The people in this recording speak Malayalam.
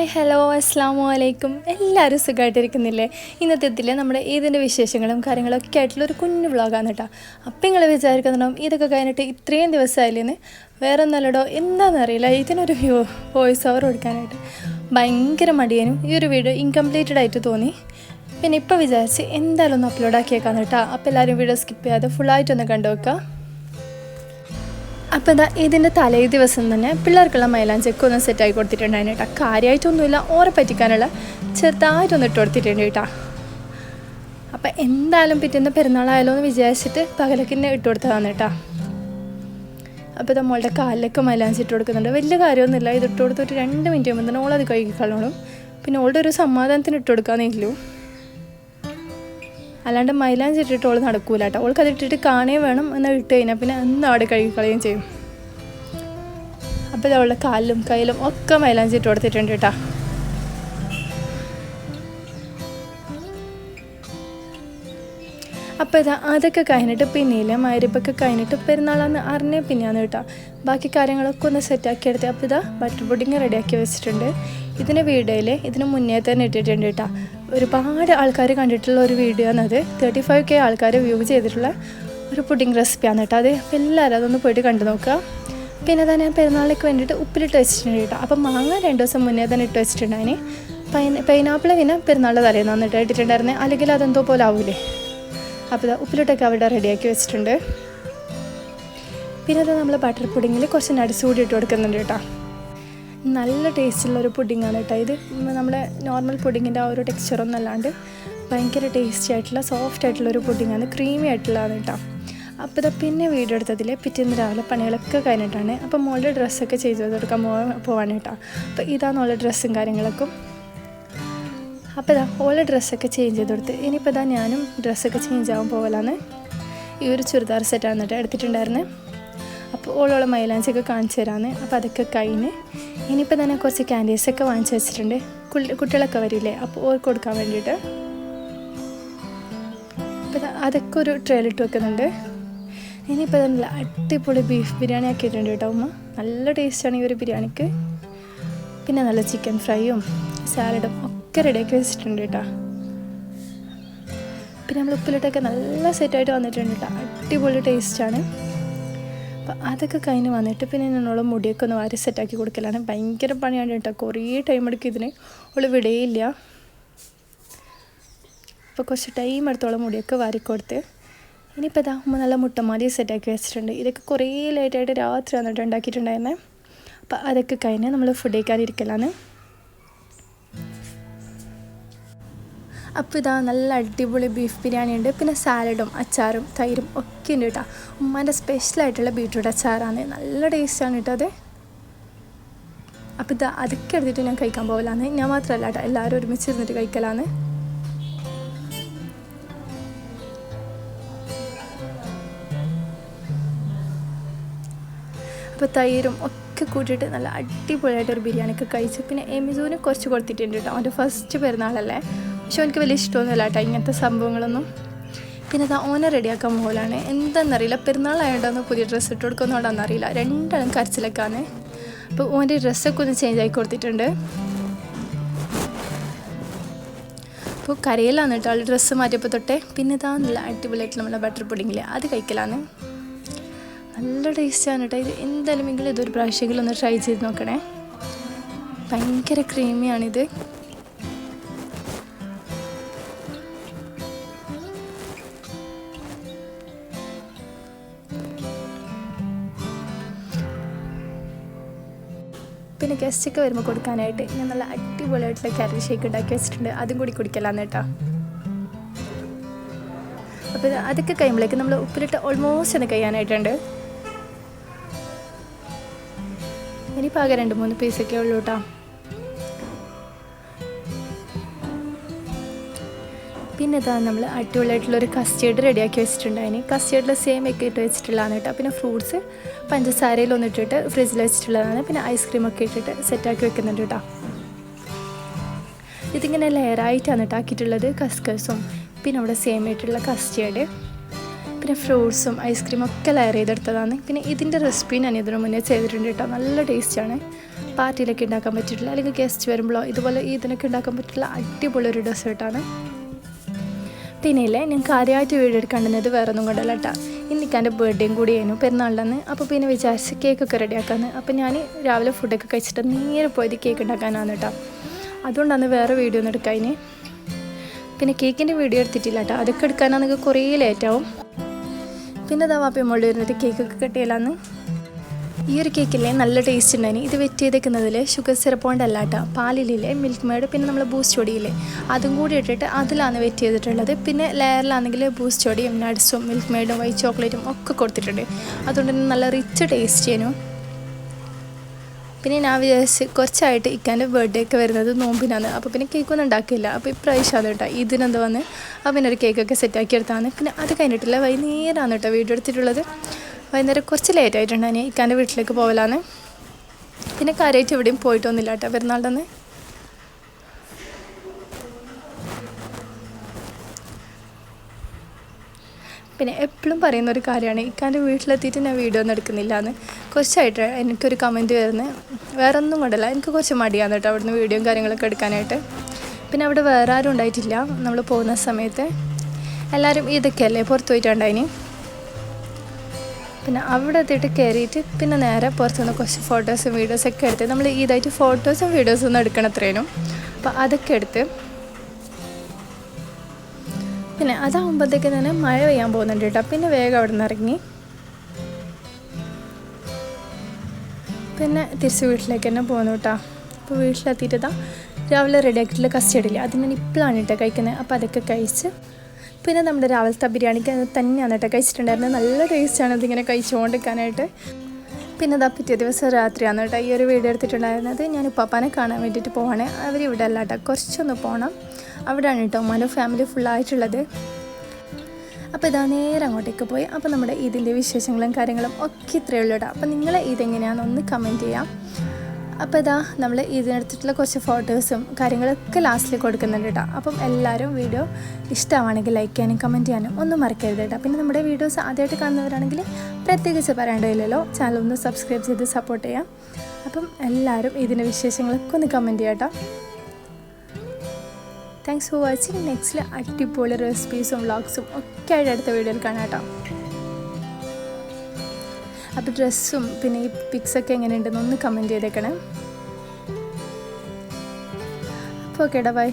ഹായ് ഹലോ അസ്സാമു അലൈക്കും. എല്ലാവരും സുഖമായിട്ടിരിക്കുന്നില്ലേ ഇന്നത്തെ ഇതിലെ നമ്മുടെ ഇതിന്റെ വിശേഷങ്ങളും കാര്യങ്ങളൊക്കെ ആയിട്ടുള്ള ഒരു കുഞ്ഞു വ്ളോഗാണ് കേട്ടോ. അപ്പം നിങ്ങൾ വിചാരിക്കുന്നുണ്ടാവും ഇതൊക്കെ കഴിഞ്ഞിട്ട് ഇത്രയും ദിവസമായില്ലേന്ന്? വേറെ ഒന്നല്ലടോ എന്താണെന്നറിയില്ല ഇതിനൊരു വോയിസ് ഓവർ കൊടുക്കാനായിട്ട്. ഭയങ്കര മടിയനും. ഈ ഒരു വീഡിയോ ഇൻകംപ്ലീറ്റഡ് ആയിട്ട് തോന്നി. പിന്നെ ഇപ്പോൾ വിചാരിച്ച് എന്തായാലും ഒന്ന് അപ്ലോഡ് ആക്കിയേക്കാന്ന് കേട്ടോ. അപ്പോൾ എല്ലാവരും വീഡിയോ സ്കിപ്പ് ചെയ്യാതെ ഫുള്ളായിട്ടൊന്ന് കണ്ടു വെക്കുക അപ്പോൾ ഇതാ ഇതിന്റെ തലേ ദിവസം തന്നെ പിള്ളേർക്കുള്ള മൈലാഞ്ചൊക്കെ ഒന്ന് സെറ്റാക്കി കൊടുത്തിട്ടുണ്ടായിരുന്നു കേട്ടോ. കാര്യമായിട്ടൊന്നുമില്ല ഓരെ പറ്റിക്കാനുള്ള ചെറുതായിട്ടൊന്ന് ഇട്ട് കൊടുത്തിട്ടുണ്ട് കേട്ടോ. അപ്പം എന്തായാലും പിറ്റേന്ന് പെരുന്നാളായാലോ എന്ന് വിചാരിച്ചിട്ട് പകലക്കിന്നെ ഇട്ട് കൊടുത്തതാണ് കേട്ടോ. അപ്പോൾ ഇത് മോളുടെ കാലിലൊക്കെ മൈലാഞ്ചി ഇട്ട് കൊടുക്കുന്നുണ്ട്. വലിയ കാര്യമൊന്നുമില്ല ഇത് ഇട്ട് കൊടുത്തിട്ട് രണ്ട് മിനിറ്റ് കഴിയുമ്പോൾ തന്നെ ഓളത് കഴുകിക്കളോളും പിന്നെ ഓളുടെ ഒരു സമാധാനത്തിന് ഇട്ട് കൊടുക്കാന്നേയുള്ളൂ അല്ലാണ്ട് മൈലാഞ്ചി ഇട്ടിട്ട് ഓൾ നടക്കൂല കേട്ടോ ഓൾക്ക് അത് ഇട്ടിട്ട് കാണേ വേണം എന്നാൽ ഇട്ട് കഴിഞ്ഞാൽ പിന്നെ എന്നും അവിടെ കഴുകി കളയുകയും ചെയ്യും. അപ്പോൾ അവളുടെ കാലിലും കയ്യിലും ഒക്കെ മൈലാഞ്ചി ഇട്ട് കൊടുത്തിട്ടുണ്ട് കേട്ടോ അപ്പോൾ ഇതാ അതൊക്കെ കഴിഞ്ഞിട്ട് പിന്നെയില്ല മരുപ്പൊക്കെ കഴിഞ്ഞിട്ട് പെരുന്നാളാന്ന് അറിഞ്ഞ പിന്നെയാണ് കേട്ടോ ബാക്കി കാര്യങ്ങളൊക്കെ ഒന്ന് സെറ്റാക്കി എടുത്ത്. അപ്പോൾ ഇതാ ബട്ടർ പുഡിങ് റെഡിയാക്കി വെച്ചിട്ടുണ്ട്. ഇതിന്റെ വീഡിയോയിൽ ഇതിന് മുന്നേ തന്നെ ഇട്ടിട്ടുണ്ട് കേട്ടോ. ഒരുപാട് ആൾക്കാർ കണ്ടിട്ടുള്ള ഒരു വീഡിയോ ആണത്. തേർട്ടി ഫൈവ് കെ ആൾക്കാർ വ്യൂ ചെയ്തിട്ടുള്ള ഒരു പുഡിംഗ് റെസിപ്പിയാണ് കേട്ടോ അത്. എല്ലാവരും അതൊന്ന് പോയിട്ട് കണ്ടു നോക്കുക. പിന്നെ തന്നെ ഞാൻ പെരുന്നാളിലേക്ക് വേണ്ടിയിട്ട് ഉപ്പിലിട്ട് വെച്ചിട്ടുണ്ട് കേട്ടോ. അപ്പം മാങ്ങ രണ്ട് ദിവസം മുന്നേ തന്നെ ഇട്ട് വെച്ചിട്ടുണ്ടായിന് പൈൻ പൈനാപ്പിൾ പിന്നെ പെരുന്നാളിന്റെ തലേന്ന് വന്നിട്ട് ഇട്ടിട്ടുണ്ടായിരുന്നേ. അല്ലെങ്കിൽ അതെന്തോ പോലെ ആവൂലേ. അപ്പോൾ ഉപ്പിലിട്ടൊക്കെ അവിടെ റെഡിയാക്കി വെച്ചിട്ടുണ്ട്. പിന്നെ അത് നമ്മൾ ബട്ടർ പുഡിങ്ങിൽ കുറച്ച് നട്സ് കൂടി ഇട്ട് കൊടുക്കുന്നുണ്ട് കേട്ടോ. നല്ല ടേസ്റ്റുള്ള ഒരു പുഡിങ്ങാണ് കേട്ടോ. ഇത് നമ്മുടെ നോർമൽ പുഡിങ്ങിന്റെ ആ ഒരു ടെക്സ്ചറൊന്നും അല്ലാണ്ട് ഭയങ്കര ടേസ്റ്റി ആയിട്ടുള്ള സോഫ്റ്റ് ആയിട്ടുള്ള ഒരു പുഡിങ്ങാണ് ക്രീമി ആയിട്ടുള്ളതാണ് കേട്ടോ. അപ്പോൾ ഇതാ പിന്നെ വീഡിയോ എടുത്തതിൽ പിറ്റേന്ന് രാവിലെ പണികളൊക്കെ കഴിഞ്ഞിട്ടാണ്. അപ്പോൾ മോളുടെ ഡ്രസ്സൊക്കെ ചെയ്ത് കൊടുക്കാൻ പോ പോവാണ് കേട്ടോ. അപ്പോൾ ഇതാണ് ഓളെ ഡ്രസ്സും കാര്യങ്ങളൊക്കെ. അപ്പോൾ ഇതാ ഓളെ ഡ്രസ്സൊക്കെ ചേഞ്ച് ചെയ്ത് കൊടുത്ത്. ഇനിയിപ്പോൾ ഇതാ ഞാനും ഡ്രസ്സൊക്കെ ചേഞ്ച് ആവാൻ പോകലാന്ന് ഈ ഒരു ചുരിദാർ സെറ്റാണ് കേട്ടോ എടുത്തിട്ടുണ്ടായിരുന്നത് അപ്പോൾ ഓളോളെ മൈലാഞ്ചൊക്കെ കാണിച്ചു തരാമെന്ന് അപ്പോൾ അതൊക്കെ കഴിഞ്ഞ് ഇനിയിപ്പോൾ തന്നെ കുറച്ച് ക്യാൻഡീസൊക്കെ വാങ്ങിച്ചു വെച്ചിട്ടുണ്ട്. കുട്ടി- കുട്ടികളൊക്കെ വരില്ലേ? അപ്പോൾ ഓർക്ക് കൊടുക്കാൻ വേണ്ടിയിട്ട്. അപ്പോൾ ഇതാ അതൊക്കെ ഒരു ട്രെയിലിട്ട് വെക്കുന്നുണ്ട്. ഇനിയിപ്പോൾ നല്ല അടിപൊളി ബീഫ് ബിരിയാണി ആക്കിയിട്ടുണ്ട് കേട്ടോ അമ്മ നല്ല ടേസ്റ്റാണ് ഈ ഒരു ബിരിയാണിക്ക്. പിന്നെ നല്ല ചിക്കൻ ഫ്രൈയും സാലഡും ഒക്കെ റെഡിയാക്കി വെച്ചിട്ടുണ്ട് കേട്ടോ. പിന്നെ നമ്മൾ ഉപ്പിലിട്ടൊക്കെ നല്ല സെറ്റായിട്ട് വന്നിട്ടുണ്ട് കേട്ടോ. അടിപൊളി ടേസ്റ്റാണ് അപ്പം അതൊക്കെ കഴിഞ്ഞ് വന്നിട്ട് പിന്നെ ഞാനുള്ള മുടിയൊക്കെ ഒന്ന് വാരി സെറ്റാക്കി കൊടുക്കലാണ്. ഭയങ്കര പണിയാണ് കേട്ടോ. കുറേ ടൈം എടുക്കും ഇതിന്. അവൾ വിടേയില്ല. അപ്പോൾ കുറച്ച് ടൈം എടുത്തോളം മുടിയൊക്കെ വാരിക്കൊടുത്ത് ഇനിയിപ്പോൾ ഇതാ ഉമ്മ നല്ല മുട്ടമാലി സെറ്റാക്കി വെച്ചിട്ടുണ്ട്. ഇതൊക്കെ കുറേ ലേറ്റായിട്ട് രാത്രി വന്നിട്ട് ഉണ്ടാക്കിയിട്ടുണ്ടായിരുന്നേ. അപ്പോൾ അതൊക്കെ കഴിഞ്ഞ് നമ്മൾ ഫുഡ് കഴിക്കാനിരിക്കലാണ്. അപ്പോൾ ഇതാ നല്ല അടിപൊളി ബീഫ് ബിരിയാണി ഉണ്ട്. പിന്നെ സാലഡും അച്ചാറും തൈരും ഒക്കെ ഉണ്ട് കേട്ടോ. ഉമ്മാന്റെ സ്പെഷ്യലായിട്ടുള്ള ബീട്രൂട്ട് അച്ചാറാണ്. നല്ല ടേസ്റ്റാണ് കേട്ടോ അത്. അപ്പോൾ ഇതാ അതൊക്കെ എടുത്തിട്ട് ഞാൻ കഴിക്കാൻ പോകലാന്ന് ഞാൻ മാത്രമല്ല കേട്ടോ എല്ലാവരും ഒരുമിച്ച് ഇരുന്നിട്ട് കഴിക്കലാന്ന്. അപ്പോൾ തൈരും ഒക്കെ കൂട്ടിയിട്ട് നല്ല അടിപൊളിയായിട്ട് ഒരു ബിരിയാണിയൊക്കെ കഴിച്ചു. പിന്നെ എമിസൂന് കുറച്ച് കൊടുത്തിട്ടുണ്ട് കേട്ടോ അവന്റെ ഫസ്റ്റ് പെരുന്നാളല്ലേ. പക്ഷെ എനിക്ക് വലിയ ഇഷ്ടമൊന്നുമില്ല കേട്ടോ ഇങ്ങനത്തെ സംഭവങ്ങളൊന്നും. പിന്നെ അത് ഓനെ റെഡിയാക്കാൻ പോലാണ് എന്താണെന്നറിയില്ല പെരുന്നാളായതുകൊണ്ടൊന്ന് പുതിയ ഡ്രസ്സ് ഇട്ട് കൊടുക്കുന്നതുകൊണ്ടാണെന്ന് അറിയില്ല രണ്ടാളും കരച്ചിലൊക്കെയാണ്. അപ്പോൾ ഓന്റെ ഡ്രസ്സൊക്കെ ഒന്ന് ചേഞ്ച് ആയി കൊടുത്തിട്ടുണ്ട്. അപ്പോൾ കരയിലാണ് കേട്ടോ ആൾ ഡ്രസ്സ് മാറ്റിയപ്പോൾ തൊട്ടേ. പിന്നെ ഇതാ നല്ല അടിപൊളിയായിട്ട് നമ്മുടെ ബട്ടർ പുഡിങ്ങില്ലേ അത് കഴിക്കലാണ്. നല്ല ടേസ്റ്റാണ് കേട്ടോ. ഇത് എന്തായാലും എങ്കിലും ഇതൊരു പ്രാവശ്യമെങ്കിലും ഒന്ന് ട്രൈ ചെയ്ത് നോക്കണേ. ഭയങ്കര ക്രീമിയാണിത് പിന്നെ ഗസ്റ്റൊക്കെ വരുമ്പോൾ കൊടുക്കാനായിട്ട് ഞാൻ നല്ല അടിപൊളിയായിട്ടുള്ള കറി ഷേക്ക് ഉണ്ടാക്കി വെച്ചിട്ടുണ്ട്. അതും കൂടി കുടിക്കലാന്ന് കേട്ടോ. അപ്പോൾ അതൊക്കെ കഴിയുമ്പോഴേക്ക് നമ്മൾ ഉപ്പിലിട്ട് ഓൾമോസ്റ്റ് ഒന്ന് കഴിയാനായിട്ടുണ്ട്. ഇനി പകരം രണ്ട് മൂന്ന് പീസൊക്കെ ഉള്ളൂ കേട്ടോ. പിന്നെ ഇതാ നമ്മൾ അടിപൊളിയായിട്ടുള്ളൊരു കസ്റ്റേർഡ് റെഡിയാക്കി വെച്ചിട്ടുണ്ട് അതിന്. കസ്റ്റേർഡിൽ സെയിം ഒക്കെ ഇട്ട് വെച്ചിട്ടുള്ളതാണ് കേട്ടോ. പിന്നെ ഫ്രൂട്ട്സ് പഞ്ചസാരയിൽ ഒന്നിട്ടിട്ട് ഫ്രിഡ്ജിൽ വെച്ചിട്ടുള്ളതാണ്. പിന്നെ ഐസ്ക്രീം ഒക്കെ ഇട്ടിട്ട് സെറ്റാക്കി വെക്കുന്നുണ്ട് കേട്ടോ. ഇതിങ്ങനെ ലെയറായിട്ടാണ് കേട്ടോ ആക്കിയിട്ടുള്ളത് കസ്കസും പിന്നെ അവിടെ സെയിം ആയിട്ടുള്ള കസ്റ്റേർഡ് പിന്നെ ഫ്രൂട്ട്സും ഐസ്ക്രീം ഒക്കെ ലെയർ ചെയ്തെടുത്തതാണ്. പിന്നെ ഇതിന്റെ റെസിപ്പി ഞാൻ ഇതിനു മുന്നേ ചെയ്തിട്ടുണ്ട് കേട്ടോ. നല്ല ടേസ്റ്റാണ് പാർട്ടിയിലൊക്കെ ഉണ്ടാക്കാൻ പറ്റിയിട്ടുള്ള അല്ലെങ്കിൽ ഗസ്റ്റ് വരുമ്പോഴോ ഇതുപോലെ ഇതിനൊക്കെ ഉണ്ടാക്കാൻ പറ്റിയിട്ടുള്ള അടിപൊളി ഒരു ഡെസേർട്ടാണ് പിന്നെ ഇല്ലേ ഞാൻ കാര്യമായിട്ട് വീഡിയോ എടുക്കേണ്ടുന്നത് വേറെ ഒന്നും കൊണ്ടല്ല കേട്ടോ ഇന്നിക്ക് എന്റെ ബർത്ത്ഡേയും കൂടി ആയിരുന്നു പെരുന്നാളിലാണ് അപ്പോൾ പിന്നെ വിചാരിച്ച് കേക്കൊക്കെ റെഡിയാക്കാന്ന് അപ്പോൾ ഞാൻ രാവിലെ ഫുഡൊക്കെ കഴിച്ചിട്ട് നേരെ പോയത് കേക്ക് ഉണ്ടാക്കാനാണ് കേട്ടോ അതുകൊണ്ടാണ് വേറെ വീഡിയോ ഒന്നും എടുക്കാതിന് പിന്നെ കേക്കിന്റെ വീഡിയോ എടുത്തിട്ടില്ല കേട്ടോ അതൊക്കെ എടുക്കാനാണെങ്കിൽ കുറേ ലേറ്റാവും പിന്നെ ഇതാ വാപ്പി മുകളിൽ വരുന്നിട്ട് കേക്കൊക്കെ കെട്ടിയില്ലാന്ന് ഈ ഒരു കേക്കിലെ നല്ല ടേസ്റ്റ് ഉണ്ടായിന് ഇത് വെറ്റ് ചെയ്തേക്കുന്നതിൽ ഷുഗർ സിറപ്പ് കൊണ്ടല്ല കേട്ടോ പാലിലില്ലേ മിൽക്ക് മേഡ് പിന്നെ നമ്മൾ ബൂസ്റ്റ് പൊടിയില്ലേ. അതും കൂടി ഇട്ടിട്ട് അതിലാണ് വെറ്റ് ചെയ്തിട്ടുള്ളത്. പിന്നെ ലെയറിലാണെങ്കിൽ ബൂസ്റ്റ് പൊടിയും നട്സും മിൽക്ക് മേഡും വൈറ്റ് ചോക്ലേറ്റും ഒക്കെ കൊടുത്തിട്ടുണ്ട്. അതുകൊണ്ട് തന്നെ നല്ല റിച്ച് ടേസ്റ്റ് ചെയ്യുന്നു. പിന്നെ ഞാൻ വിചാരിച്ച് കുറച്ചായിട്ട് ഇക്കാന്റെ ബർത്ത്ഡേ ഒക്കെ വരുന്നത് നോമ്പിനാണ്. അപ്പോൾ പിന്നെ കേക്കൊന്നും ഉണ്ടാക്കിയില്ല. അപ്പോൾ ഇപ്രാവശ്യമാണ് കേട്ടോ. ഇതിനെന്ത് വന്ന്? അപ്പം പിന്നെ ഒരു കേക്കൊക്കെ സെറ്റാക്കി എടുത്താണ്. പിന്നെ അത് കഴിഞ്ഞിട്ടില്ല വൈകുന്നേരമാണ് കേട്ടോ വീഡിയോ എടുത്തിട്ടുള്ളത്. വൈകുന്നേരം കുറച്ച് ലേറ്റ് ആയിട്ടുണ്ട് ഞാൻ ഇക്കാന്റെ വീട്ടിലേക്ക് പോകലാണ് പിന്നെ കാര്യമായിട്ട് എവിടെയും പോയിട്ടൊന്നുമില്ല കേട്ടോ. പെരുന്നാളുടെ പിന്നെ എപ്പോഴും പറയുന്ന ഒരു കാര്യമാണ്. ഇക്കാന്റെ വീട്ടിലെത്തിയിട്ട് ഞാൻ വീഡിയോ ഒന്നും എടുക്കുന്നില്ല എന്ന് കുറച്ചായിട്ട് എനിക്കൊരു കമന്റ് വരുന്നത് വേറെ ഒന്നും കൊണ്ടല്ല എനിക്ക് കുറച്ച് മടിയാണ് കേട്ടോ അവിടുന്ന് വീഡിയോയും കാര്യങ്ങളൊക്കെ എടുക്കാനായിട്ട്. പിന്നെ അവിടെ വേറെ ആരും ഉണ്ടായിട്ടില്ല. നമ്മൾ പോകുന്ന സമയത്ത്. എല്ലാവരും ഇതൊക്കെയല്ലേ? പുറത്ത് പോയിട്ടുണ്ടായിനി? പിന്നെ അവിടെ എത്തിയിട്ട് കയറിയിട്ട് പിന്നെ നേരെ പുറത്തുനിന്ന് കുറച്ച് ഫോട്ടോസും വീഡിയോസൊക്കെ എടുത്ത് നമ്മൾ ഇതായിട്ട് ഫോട്ടോസും വീഡിയോസും ഒന്നും എടുക്കണം അത്രേനും അപ്പോൾ അതൊക്കെ എടുത്ത് പിന്നെ അതാകുമ്പോഴത്തേക്ക് തന്നെ മഴ പെയ്യാൻ പോകുന്നുണ്ട് കേട്ടോ. പിന്നെ വേഗം അവിടെ നിന്ന് ഇറങ്ങി. പിന്നെ തിരിച്ച് വീട്ടിലേക്ക് തന്നെ പോകുന്നു കേട്ടോ. അപ്പോൾ വീട്ടിലെത്തിയിട്ട് രാവിലെ റെഡി ആക്കിയിട്ടുള്ള കസ്റ്റഡ് ഇല്ല? അത് ഞാൻ ഇപ്പോഴാണ് കേട്ടോ കഴിക്കുന്നത് അപ്പോൾ അതൊക്കെ കഴിച്ച് പിന്നെ നമ്മുടെ രാവിലത്തെ ബിരിയാണിക്ക് തന്നെയാണ് കേട്ടോ കഴിച്ചിട്ടുണ്ടായിരുന്നത്. നല്ല ടേസ്റ്റാണ് അതിങ്ങനെ കഴിച്ചുകൊണ്ടിരിക്കാനായിട്ട്. പിന്നെ അതാ പിറ്റേ ദിവസം രാത്രിയാണ് കേട്ടോ ഈ ഒരു വീഡിയോ എടുത്തിട്ടുണ്ടായിരുന്നത്. ഞാൻ ഉപ്പാപ്പാനെ കാണാൻ വേണ്ടിയിട്ട് പോവാണ്. അവരിവിടെ അല്ല കേട്ടോ. കുറച്ചൊന്ന് പോകണം അവിടെയാണ് കേട്ടോ മനു ഫാമിലി ഫുള്ളായിട്ടുള്ളത് അപ്പോൾ ഇതാ നേരെ അങ്ങോട്ടേക്ക് പോയി. അപ്പോൾ നമ്മുടെ ഇതിന്റെ വിശേഷങ്ങളും കാര്യങ്ങളും ഒക്കെ ഇത്രയേ ഉള്ളൂ കേട്ടോ. അപ്പോൾ നിങ്ങൾ ഇതെങ്ങനെയാണെന്ന് ഒന്ന് കമന്റ് ചെയ്യാം. അപ്പോൾ ഇതാ നമ്മൾ ഇതിനെടുത്തിട്ടുള്ള കുറച്ച് ഫോട്ടോസും കാര്യങ്ങളൊക്കെ ലാസ്റ്റിൽ കൊടുക്കുന്നുണ്ട് കേട്ടോ അപ്പം എല്ലാവരും വീഡിയോ ഇഷ്ടമാണെങ്കിൽ ലൈക്ക് ചെയ്യാനും കമന്റ് ചെയ്യാനും ഒന്നും മറക്കരുത് കേട്ടോ പിന്നെ നമ്മുടെ വീഡിയോസ് ആദ്യമായിട്ട് കാണുന്നവരാണെങ്കിൽ പ്രത്യേകിച്ച് പറയേണ്ടതില്ലല്ലോ ചാനൽ ഒന്ന് സബ്സ്ക്രൈബ് ചെയ്ത് സപ്പോർട്ട് ചെയ്യാം. അപ്പം എല്ലാവരും ഇതിന്റെ വിശേഷങ്ങളൊക്കെ ഒന്ന് കമന്റ് ചെയ്യാം കേട്ടോ താങ്ക്സ് ഫോർ വാച്ചിങ് നെക്സ്റ്റിൽ അടിപൊളി റെസിപ്പീസും വ്ളോഗ്സും ഒക്കെ ആയിട്ട് അടുത്ത വീഡിയോയിൽ കാണാം കേട്ടോ അപ്പോൾ ഡ്രസ്സും പിന്നെ ഈ പിക്സൊക്കെ എങ്ങനെയുണ്ടെന്ന് ഒന്ന് കമന്റ് ചെയ്തേക്കണേ. അപ്പോൾ ഓക്കേടാ ബൈ.